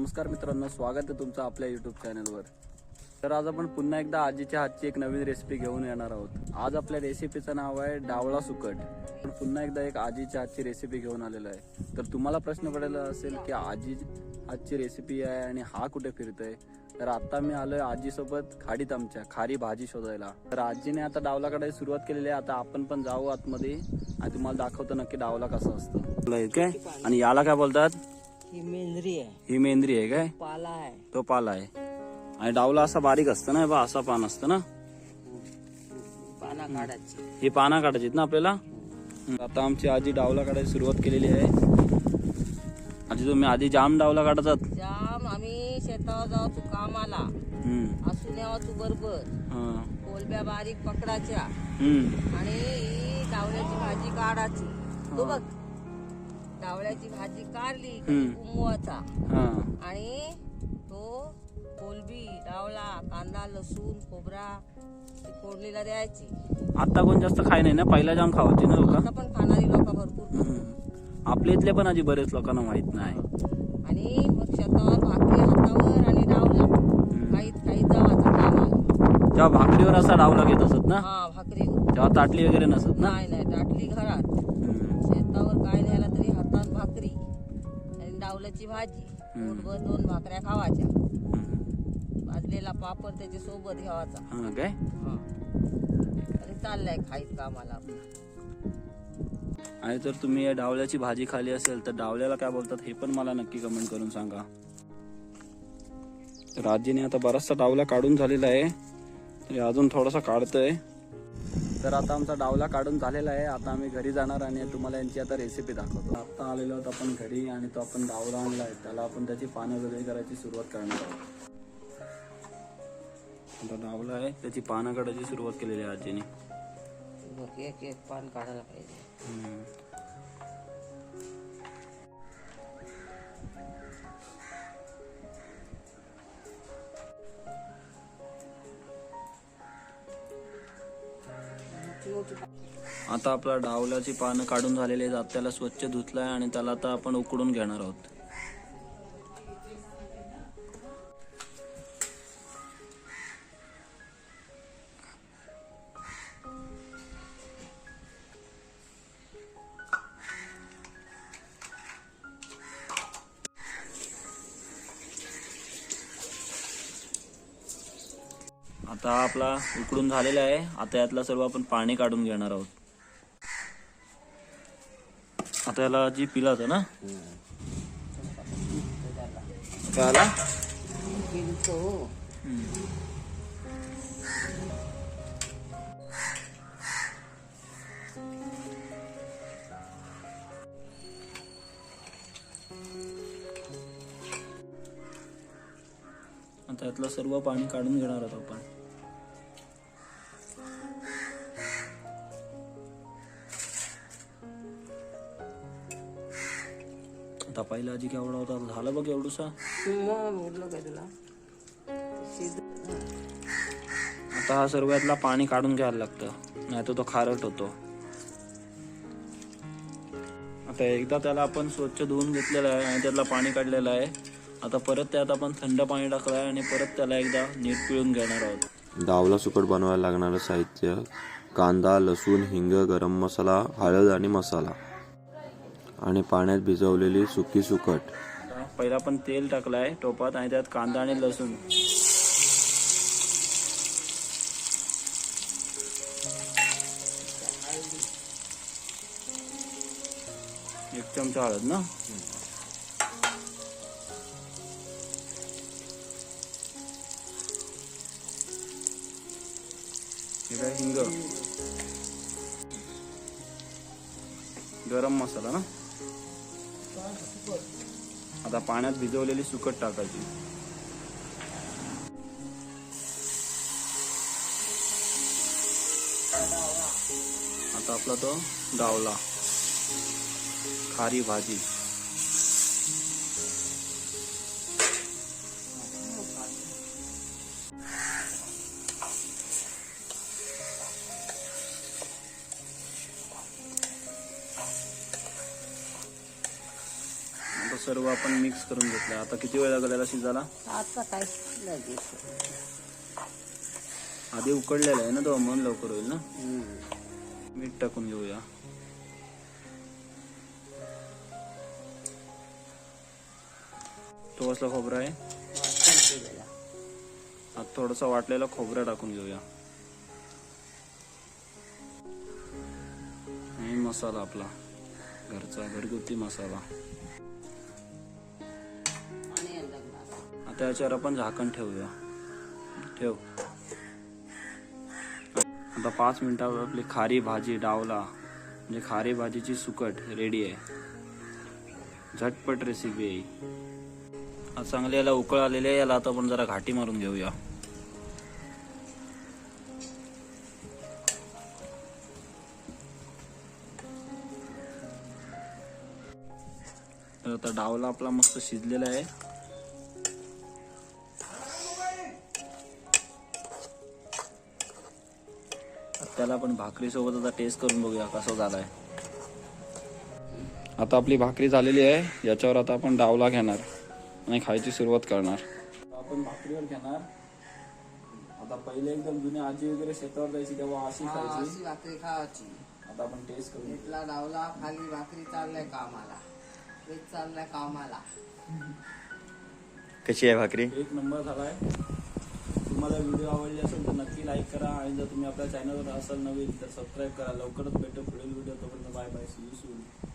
नमस्कार मित्रांनो स्वागत आहे तुमचं आपल्या युट्यूब चॅनलवर तर आज आपण पुन्हा एकदा आजीच्या हातची एक नवीन रेसिपी घेऊन येणार आहोत. आज आपल्या रेसिपीचं नाव आहे डावळा सुकट. पण पुन्हा एकदा एक आजीच्या हातची रेसिपी घेऊन आलेलो आहे. तर तुम्हाला प्रश्न पडलेला असेल की आजी हातची रेसिपी आहे आणि हा कुठे फिरतोय? तर आता मी आलोय आजीसोबत खाडीत आमच्या खारी भाजी शोधायला. तर आजीने आता डावलाकडे सुरुवात केलेली आहे. आता आपण पण जाऊ आतमध्ये. आणि तुम्हाला दाखवतो नक्की डावला कसं असतं. काय? आणि याला काय बोलतात? ही मेंढरी आहे. ही मेंद्री आहे काय? पाला आहे. तो पाला आहे. आणि डावला असा बारीक असतं ना बा असा पान असतं ना? पाना काढायची. ही पाना काढायची ना आपल्याला? आता आमची आजी डावला काढायची सुरुवात केलेली आहे. आजी तुम्ही आधी जाम डावला काढतात? जाम आम्ही शेतावर जावचो कामाला. हम्म. असून यावचो बरोबर. हा. कोलब्या बारीक पकडाच्या हम्म. आणि ही डावल्याची भाजी काढायची. तो बघ डावल्याची भाजी काढली की हम्म. कुंभवाचा हा. आणि तो कोलबी डावला कांदा लसूण खोबरा फोडणीला द्यायची. आता कोण जास्त खाय नाही ना? पहिला जाम खावायची ना लोक? आता पण खाणारी लोक भरपूर. आपल्या इथले पण आजी बरेच लोकांना माहीत नाही. आणि मग शेतावर भाकरी हातावर आणि डावला काही काही जावाचा जेव्हा भाकरीवर असा डावला घेत असत ना? हा भाकरी तेव्हा ताटली वगैरे नसत ना? नाही नाही दाटली घरात. शेतावर काय भाकरी आणि डावल्याची भाजी पोटभर दोन भाकऱ्या खावायच्या. हम्म. भाजलेला पापड त्याच्या सोबत घ्यावाचा. हा काय? हा. आणि चाललाय खाईत कामाला आणि जर तुम्ही या डावल्याची भाजी खाली असेल तर डावल्याला काय बोलतात हे पण मला नक्की कमेंट करून सांगा. तर आजीने आता बराचसा डावला काढून झालेला आहे. तरी अजून थोडासा काढतोय. तर आता आमचा डावला काढून झालेला आहे. आता आम्ही घरी जाणार आणि तुम्हाला यांची आता रेसिपी दाखवतो. आता आलेलो आहोत आपण घरी आणि तो आपण डावला आणला आहे. त्याला आपण त्याची पानं वेगळी करायची सुरुवात करणार आहोत. आता डावला आहे. त्याची पानं काढायची सुरुवात केलेली आहे आजीने. एक एक पान काढायला पाहिजे. आता आपला डावलाची पानं काढून झालेले जात त्याला स्वच्छ धुतलाय आणि त्याला आता आपण उकडून घेणार आहोत. आता आपला उकडून झालेला आहे. आता यातला सर्व आपण पाणी काढून घेणार आहोत. आता याला जी पिला होता ना आला आता यातलं सर्व पाणी काढून घेणार आहोत आपण. आता पहिला आजी केवढा होता झालं बघ एवढूसा. मग काय तुला? आता हा सर्व यातला पाणी काढून घ्यायला लागतं. नाही तर तो खारट होतो. आता एकदा त्याला आपण स्वच्छ धुवून घेतलेलं आहे आणि त्यातला पाणी काढलेलं आहे. आता परत त्यात आपण थंड पाणी टाकलं आहे आणि परत त्याला एकदा नीट पिळून घेणार आहोत. डावला सुकट बनवायला लागणारं साहित्य कांदा लसूण हिंग गरम मसाला हळद आणि मसाला. आणि पाण्यात भिजवलेली सुकी सुकट. पहिला आपण तेल टाकलं आहे टोपात आणि त्यात कांदा आणि लसूण. एक चमचा हळद ना? हिंग? गरम मसाला ना? आता पाण्यात भिजवलेली सुकट टाकायची. आता आपला तो डावला खारी भाजी. सर्व आपण मिक्स करून घेतलं आता किती वेळ लागेल याला शिजायला? आता काय? लगेच आधी उकडलेला आहे ना तो म्हणून लवकर होईल ना? मीठ टाकून घेऊया. तो कसला खोबरा आहे. आता थोडासा वाटलेला खोबरा टाकून घेऊया. आणि मसाला आपला. घरचा घरगुती मसाला. त्याच्यावर आपण झाकण ठेवूया. ठेव. आता पाच मिनिटावर आपली खारी भाजी डावला. म्हणजे खारी भाजीची सुकट रेडी आहे. झटपट रेसिपी आहे आता चांगली याला उकळ आलेली आहे. याला आता आपण जरा घाटी मारून घेऊया. तर आता डावला आपला मस्त शिजलेला आहे. त्याला आपण भाकरी सोबत आता टेस्ट करून बघूया कसा झालाय. आता आपली भाकरी झालेली आहे याच्यावर आता आपण डावला घेणार आणि खायची सुरुवात करणार. आपण भाकरीवर घेणार. आता पहिले एकदम जुने आजी वगैरे शेतावर जायची तेव्हा अशी खायची. भाकरी खावायची आता आपण टेस्ट करू इथला डावला खाली भाकरी चाललाय कामाला. तेच चाललाय कामाला. कशी आहे भाकरी? एक नंबर झालाय. तुम्हाला व्हिडिओ आवडले असेल तर नक्की लाईक करा. आणि जर तुम्ही आपल्या चॅनलवर असाल नवीन तर सबस्क्राईब करा. लवकरच भेटू पुढील व्हिडिओ तोपर्यंत bye bye see you soon